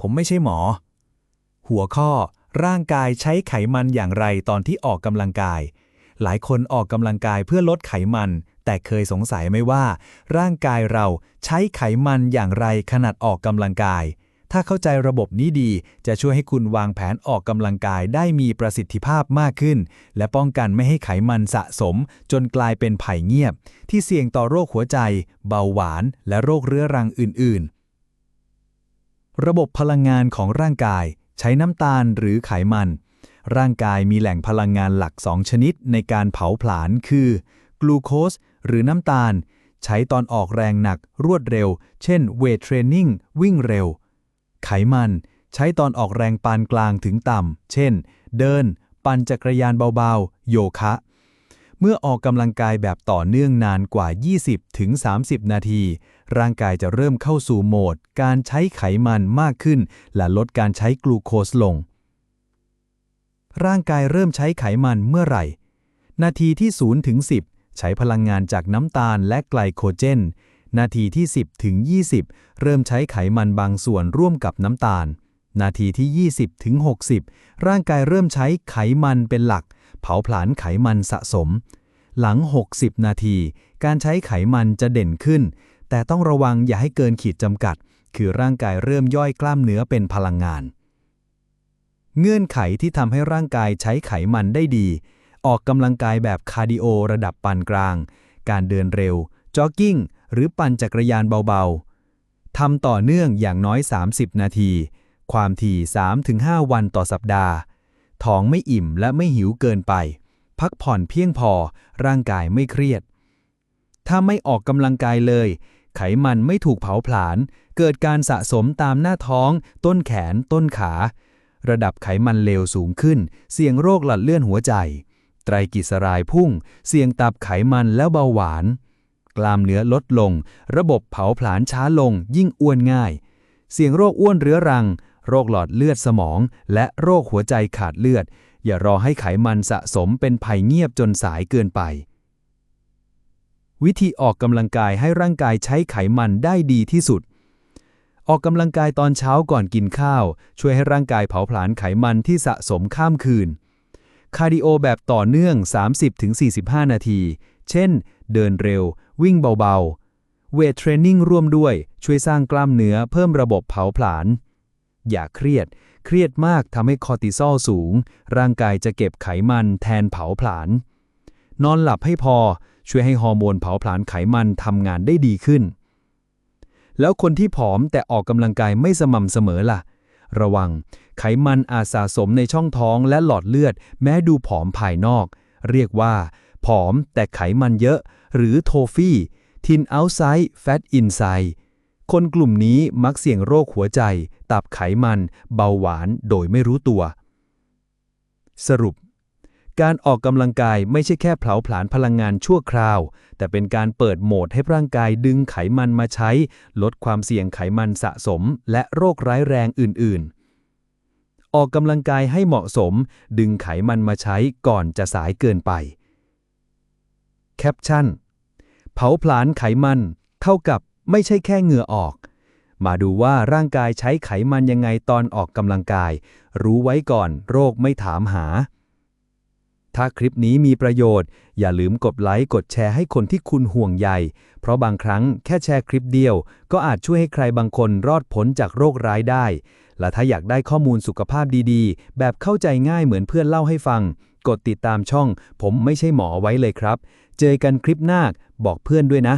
ผมไม่ใช่หมอ หัวข้อ ร่างกายใช้ไขมันอย่างไรตอนที่ออกกำลังกาย หลายคนออกกำลังกายเพื่อลดไขมัน แต่เคยสงสัยไหมว่า ร่างกายเราใช้ไขมันอย่างไรขนาดออกกำลังกาย ถ้าเข้าใจระบบนี้ดี จะช่วยให้คุณวางแผนออกกำลังกายได้มีประสิทธิภาพมากขึ้น และป้องกันไม่ให้ไขมันสะสม จนกลายเป็นไผ่เงียบ ที่เสี่ยงต่อโรคหัวใจ เบาหวาน และโรคเรื้อรังอื่น ๆ ระบบพลังงานของร่างกายใช้น้ำตาลหรือไขมัน ร่างกายมีแหล่งพลังงานหลัก 2 ชนิดในการเผาผลาญคือกลูโคสหรือน้ำตาล ใช้ตอนออกแรงหนักรวดเร็ว เช่นเวทเทรนนิ่งวิ่งเร็ว ไขมัน ใช้ตอนออกแรงปานกลางถึงต่ำ เช่น เดิน ปั่นจักรยานเบาๆ โยคะ เมื่อออกกำลังกายแบบต่อเนื่องนานกว่า 20-30 นาที ร่างกายจะเริ่มเข้าสู่โหมด การใช้ไขมันมากขึ้น และลดการใช้กลูโคสลง ร่างกายเริ่มใช้ไขมันเมื่อไหร่ นาทีที่ 0 ถึง 10 ใช้พลังงานจากน้ำตาลและไกลโคเจน นาทีที่ 10 ถึง 20 เริ่มใช้ไขมันบางส่วนร่วมกับน้ำตาล นาทีที่ 20 ถึง 60 ร่างกายเริ่มใช้ไขมันเป็นหลัก เผาผลาญไขมันสะสม หลัง 60 นาที การใช้ไขมันจะเด่นขึ้น แต่ต้องระวังอย่าให้เกินขีดจำกัด คือร่างกายเริ่มย่อยกล้ามเนื้อเป็นพลังงาน เงื่อนไขที่ทำให้ร่างกายใช้ไขมันได้ดี ออกกำลังกายแบบคาร์ดิโอระดับปานกลาง การเดินเร็วจ็อกกิ้ง หรือปั่นจักรยานเบาๆทำต่อเนื่องอย่างน้อย 30 นาที ความถี่ 3-5 วันต่อสัปดาห์ ท้องไม่อิ่มและไม่หิวเกินไป พักผ่อนเพียงพอ ร่างกายไม่เครียด ถ้าไม่ออกกำลังกายเลย ไขมันไม่ถูกเผาผลาญ เกิดการสะสมตามหน้าท้อง ต้นแขน ต้นขา ระดับไขมันเลวสูงขึ้น เสี่ยงโรคหลอดเลือดหัวใจ ไตรกลีเซอไรด์พุ่ง เสี่ยงตับไขมันแล้วเบาหวาน กล้ามเนื้อลดลง ระบบเผาผลาญช้าลง ยิ่งอ้วนง่าย เสี่ยงโรคอ้วนเรื้อรัง โรคหลอดเลือดสมอง และโรคหัวใจขาดเลือด อย่ารอให้ไขมันสะสมเป็นภัยเงียบจนสายเกินไป วิธีออกกำลังกายให้ร่างกายใช้ไขมันได้ดีที่สุด ออกกำลังกายตอนเช้าก่อนกินข้าว ช่วยให้ร่างกายเผาผลาญไขมันที่สะสมข้ามคืน คาร์ดิโอแบบต่อเนื่อง 30-45 นาที เช่น เดินเร็ว วิ่งเบาๆ เวทเทรนนิ่งร่วมด้วย ช่วยสร้างกล้ามเนื้อเพิ่มระบบเผาผลาญ อย่าเครียด เครียดมากทำให้คอร์ติซอลสูง ร่างกายจะเก็บไขมันแทนเผาผลาญ นอนหลับให้พอ ช่วยให้ฮอร์โมนเผาผลาญไขมันทำงานได้ดีขึ้น แล้วคนที่ผอมแต่ออกกำลังกายไม่สม่ำเสมอล่ะ ระวัง ไขมันอาจสะสมในช่องท้องและหลอดเลือด แม้ดูผอมภายนอก เรียกว่า ผอมแต่ไขมันเยอะ หรือโทฟี่ทินเอาไซด์แฟตอินไซด์ คนกลุ่มนี้มักเสี่ยงโรคหัวใจ ตับไขมัน เบาหวานโดยไม่รู้ตัว สรุป การออกกำลังกายไม่ใช่แค่เผาผลาญพลังงานชั่วคราว แต่เป็นการเปิดโหมดให้ร่างกายดึงไขมันมาใช้ ลดความเสี่ยงไขมันสะสม และโรคร้ายแรงอื่น ๆ ออกกำลังกายให้เหมาะสม ดึงไขมันมาใช้ก่อนจะสายเกินไป แคปชั่น เผาผลาญไขมัน เท่ากับ ไม่ใช่แค่เหงื่อออก มาดูว่าร่างกายใช้ไขมันยังไงตอนออกกำลังกาย รู้ไว้ก่อนโรคไม่ถามหา ถ้าคลิปนี้มีประโยชน์ อย่าลืมกดไลค์กดแชร์ให้คนที่คุณห่วงใย เพราะบางครั้งแค่แชร์คลิปเดียว ก็อาจช่วยให้ใครบางคนรอดพ้นจากโรคร้ายได้ และถ้าอยากได้ข้อมูลสุขภาพดีๆ แบบเข้าใจง่ายเหมือนเพื่อนเล่าให้ฟัง กดติดตามช่อง ผมไม่ใช่หมอไว้เลยครับ เจอกันคลิปหน้าบอกเพื่อนด้วยนะ